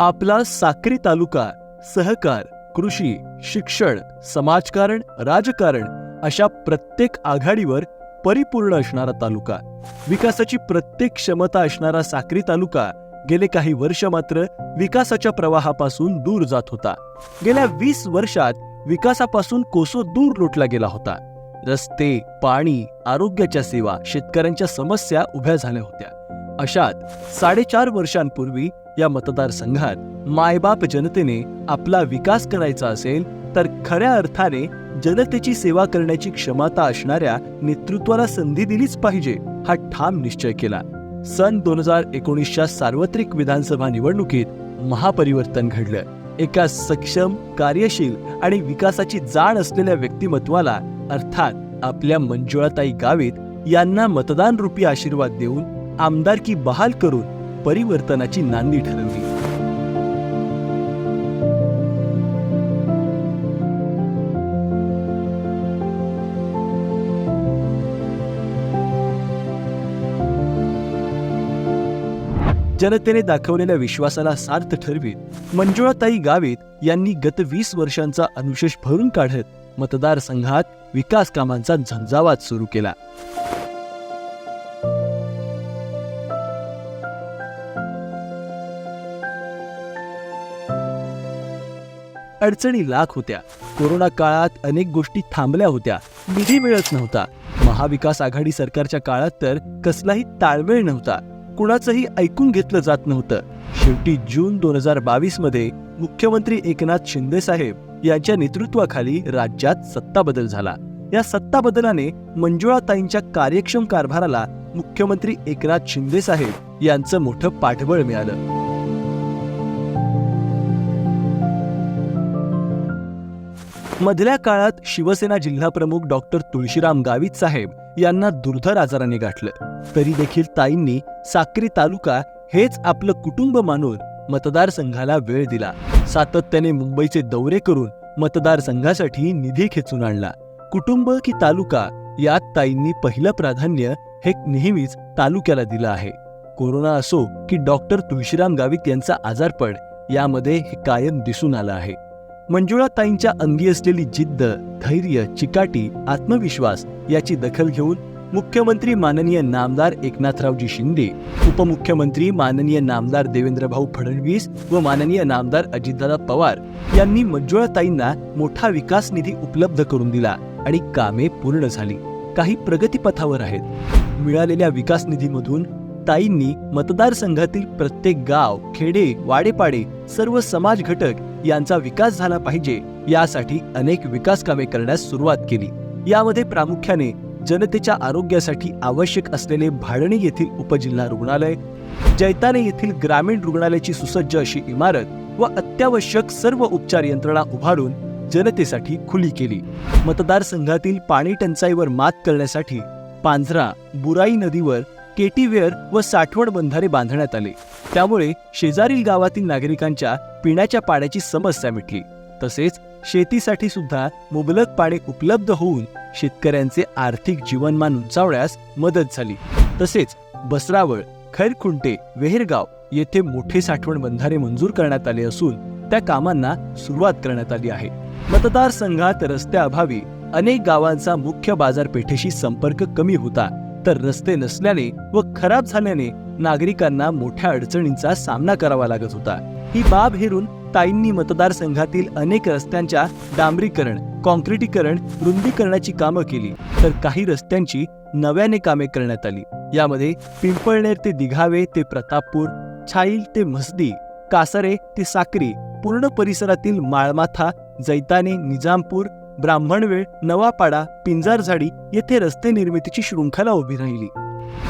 आपला साक्री तालुका सहकार कृषी शिक्षण समाजकारण राजकारण अशा प्रत्येक आघाडीवर परिपूर्ण असणारा तालुका. विकासाची प्रत्येक क्षमता असणारा साक्री तालुका गेले काही वर्ष मात्र विकासाच्या प्रवाहापासून दूर जात होता. गेल्या वीस वर्षात विकासापासून कोसो दूर लोटला गेला होता. रस्ते पाणी आरोग्याच्या सेवा शेतकऱ्यांच्या समस्या उभ्या झाल्या होत्या. अशात साडेचार वर्षांपूर्वी या मतदारसंघात मायबाप जनतेने आपला विकास करायचा असेल तर खऱ्या अर्थाने जनतेची सेवा करण्याची क्षमता असणाऱ्या नेतृत्वाला संधी दिलीच पाहिजे हा ठाम निश्चय केला. सन दोन हजार एकोणीसच्या सार्वत्रिक विधानसभा निवडणुकीत महापरिवर्तन घडलं. एका सक्षम कार्यशील आणि विकासाची जाण असलेल्या व्यक्तिमत्वाला अर्थात आपल्या मंजुळाताई गावित यांना मतदान रूपी आशीर्वाद देऊन आमदारकी बहाल करून परिवर्तनाची नांदी ठरवली. जनतेने दाखवलेल्या विश्वासाला सार्थ ठरवीत. मंजुळाताई गावित यांनी गत वीस वर्षांचा अनुशेष भरून काढत मतदारसंघात विकास कामांचा झंझावात सुरू केला. अडचणी लाख होत्या. कोरोना काळात अनेक गोष्टी थांबल्या होत्या. निधी मिळत नव्हता. महाविकास आघाडी सरकारच्या काळात तर कसलाही ताळमेळ नव्हता. कुणाचंही ऐकून घेतलं जात नव्हतं. शेवटी जून दोन हजार बावीसमध्ये मुख्यमंत्री एकनाथ शिंदे साहेब यांच्या नेतृत्वाखाली राज्यात सत्ता बदल झाला. या सत्ता बदलाने मंजुळाताईंच्या कार्यक्षम कारभाराला मुख्यमंत्री एकनाथ शिंदे साहेब यांचं मोठं पाठबळ मिळालं. मधल्या काळात शिवसेना जिल्हाप्रमुख डॉक्टर तुळशीराम गावित साहेब यांना दुर्धर आजाराने गाठलं. तरी देखील ताईंनी साक्री तालुका हेच आपलं कुटुंब मानून मतदारसंघाला वेळ दिला. सातत्याने मुंबईचे दौरे करून मतदारसंघासाठी निधी खेचून आणला. कुटुंब की तालुका यात ताईंनी पहिलं प्राधान्य हे नेहमीच तालुक्याला दिलं आहे. कोरोना असो की डॉक्टर तुळशीराम गावित यांचा आजारपण यामध्ये हे कायम दिसून आलं आहे. मंजुळाताईंच्या अंगी असलेली जिद्द धैर्य चिकाटी आत्मविश्वास याची दखल घेऊन मुख्यमंत्री माननीय नामदार एकनाथरावजी शिंदे उपमुख्यमंत्री माननीय नामदार देवेंद्रभाऊ फडणवीस व माननीय नामदार अजितदादा पवार यांनी मंजुळाताईंना मोठा विकास निधी उपलब्ध करून दिला आणि कामे पूर्ण झाली. काही प्रगतीपथावर आहेत. मिळालेल्या विकास निधीमधून ताईंनी मतदारसंघातील प्रत्येक गाव खेडे वाडेपाडे सर्व समाज घटक यांचा विकास झाला पाहिजे. यासाठी अनेक विकास कामे करण्यास सुरुवात केली. यामध्ये प्रामुख्याने जनतेच्या आरोग्यासाठी आवश्यक असलेले भाडणी येथील उपजिल्हा रुग्णालय जैताने येथील ग्रामीण रुग्णालयाची सुसज्ज अशी इमारत व अत्यावश्यक सर्व उपचार यंत्रणा उभारून जनतेसाठी खुली केली. मतदारसंघातील पाणी टंचाईवर मात करण्यासाठी पांझरा बुराई नदीवर केटीवेअर व साठवण बंधारे बांधण्यात आले. त्यामुळे शेजारील गावातील नागरिकांच्या पिण्याच्या पाण्याची समस्या मिटली. तसेच शेतीसाठी सुद्धा मुबलक पाणी उपलब्ध होऊन शेतकऱ्यांचे आर्थिक जीवनमान उंचावण्यास मदत झाली. तसेच बसरावळ खैरखुंटे वेहेरगाव येथे मोठे साठवण बंधारे मंजूर करण्यात आले असून त्या कामांना सुरुवात करण्यात आली आहे. मतदारसंघात रस्त्याअभावी अनेक गावांचा मुख्य बाजारपेठेशी संपर्क कमी होता. तर रस्ते नसल्याने व खराब झाल्याने नागरिकांना मोठ्या अडचणींचा सामना करावा लागत होता. ही बाब हेरून ताईंनी मतदारसंघातील अनेक रस्त्यांच्या डांबरीकरण कॉन्क्रिटीकरण रुंदीकरणाची कामं केली. तर काही रस्त्यांची नव्याने कामे करण्यात आली. यामध्ये पिंपळनेर ते दिघावे ते प्रतापपूर छाईल ते म्हसदी कासारे ते साक्री पूर्ण परिसरातील माळमाथा जैताने निजामपूर ब्राह्मणवेळ नवापाडा पिंजारझाडी येथे रस्ते निर्मितीची शृंखला उभी राहिली.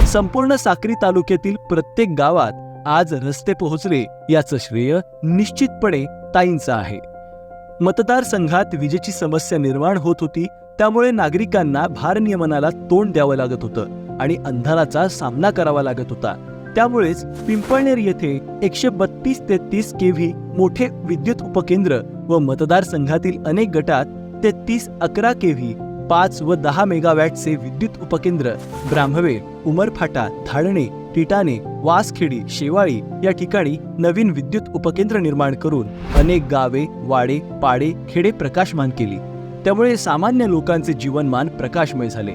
संपूर्ण साक्री तालुक्यातील प्रत्येक गावात आज रस्ते पोहोचले याचं श्रेय निश्चितपणे ताईंचं आहे. मतदारसंघात विजेची समस्या निर्माण होत होती त्यामुळे नागरिकांना भारनियमनाला तोंड द्यावं लागत होतं आणि अंधाराचा सामना करावा लागत होता. त्यामुळेच पिंपळनेर येथे एकशे बत्तीस तेहतीस केव्ही मोठे विद्युत उपकेंद्र व मतदारसंघातील अनेक गटात तेहतीस अकरा केव्ही पाच व दहा मेगावॅटचे विद्युत उपकेंद्र ब्राह्मवे उमरफाटा धाडणे टिटाणे वासखेडी शेवाळी या ठिकाणी नवीन विद्युत उपकेंद्र निर्माण करून अनेक गावे वाडे पाडे खेडे प्रकाशमान केली. त्यामुळे सामान्य लोकांचे जीवनमान प्रकाशमय झाले.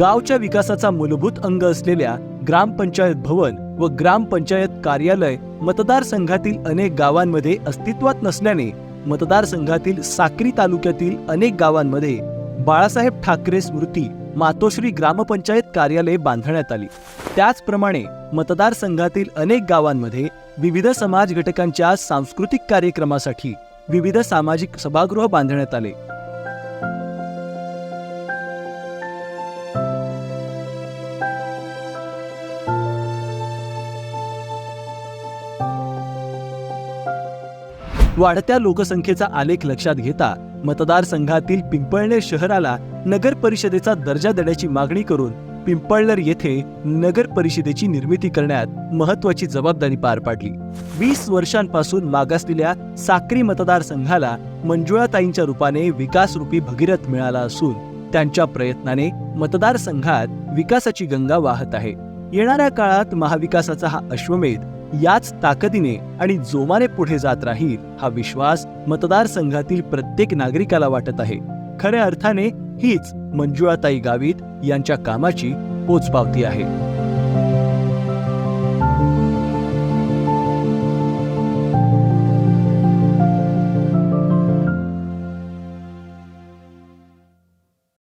गावच्या विकासाचा मूलभूत अंग असलेल्या ग्रामपंचायत भवन व ग्रामपंचायत कार्यालय मतदारसंघातील अनेक गावांमध्ये अस्तित्वात नसल्याने मतदारसंघातील साक्री तालुक्यातील अनेक गावांमध्ये बाळासाहेब ठाकरे स्मृती मातोश्री ग्रामपंचायत कार्यालय बांधण्यात आली. त्याचप्रमाणे मतदारसंघातील अनेक गावांमध्ये विविध समाज घटकांच्या सांस्कृतिक कार्यक्रमासाठी विविध सामाजिक सभागृह बांधण्यात आले. वाढत्या लोकसंख्येचा आलेख लक्षात घेता मतदारसंघातील पिंपळनेर शहराला नगर परिषदेचा दर्जा देण्याची मागणी करून पिंपळनेर येथे नगर परिषदेची निर्मिती करण्यात महत्वाची जबाबदारी पार पाडली. वीस वर्षांपासून मागासलेल्या साक्री मतदारसंघाला मंजुळाताईंच्या रूपाने विकासरूपी भगीरथ मिळाला असून त्यांच्या प्रयत्नाने मतदारसंघात विकासाची गंगा वाहत आहे. येणाऱ्या काळात महाविकासाचा हा अश्वमेध याच ताकदीने आणि जोमाने पुढे जात राहील हा विश्वास मतदारसंघातील प्रत्येक नागरिकाला वाटत आहे. खऱ्या अर्थाने हीच मंजुळाताई गावित यांच्या कामाची पोचपावती आहे.